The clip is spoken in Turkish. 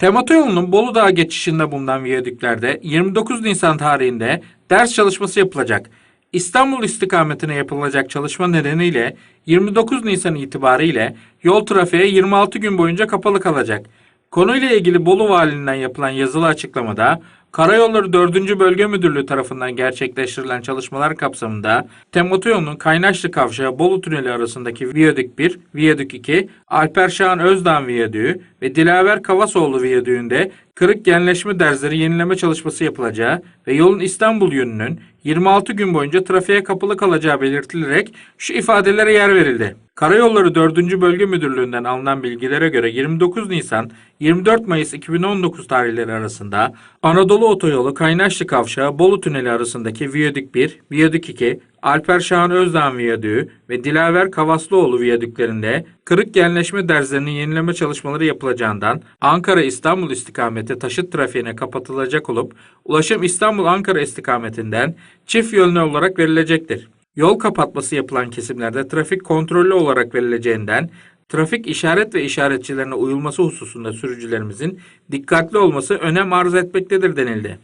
Temat yolunun Bolu Dağı geçişinde bulunan viyadüklerde 29 Nisan tarihinde ders çalışması yapılacak. İstanbul istikametine yapılacak çalışma nedeniyle 29 Nisan itibariyle yol trafiğe 26 gün boyunca kapalı kalacak. Konuyla ilgili Bolu Valiliğinden yapılan yazılı açıklamada Karayolları 4. Bölge Müdürlüğü tarafından gerçekleştirilen çalışmalar kapsamında Temotoyol'un Kaynaşlı Kavşağı Bolu Tüneli arasındaki Viyadük 1, Viyadük 2, Alper Şahan Özdağ Viyadüğü ve Dilaver Kavasoğlu Viyadüğü'nde kırık genleşme derzleri yenileme çalışması yapılacağı ve yolun İstanbul yönünün 26 gün boyunca trafiğe kapalı kalacağı belirtilerek şu ifadelere yer verildi. Karayolları 4. Bölge Müdürlüğü'nden alınan bilgilere göre 29 Nisan 24 Mayıs 2019 tarihleri arasında Anadolu Otoyolu Kaynaşlı Kavşağı Bolu Tüneli arasındaki Viyadük 1, Viyadük 2, Alper Şahan Özdağ Viyadüğü ve Dilaver Kavaslıoğlu Viyadüklerinde kırık genleşme derzlerinin yenileme çalışmaları yapılacağından Ankara-İstanbul istikameti taşıt trafiğine kapatılacak olup ulaşım İstanbul-Ankara istikametinden çift yönlü olarak verilecektir. Yol kapatması yapılan kesimlerde trafik kontrollü olarak verileceğinden trafik işaret ve işaretçilerine uyulması hususunda sürücülerimizin dikkatli olması önem arz etmektedir denildi.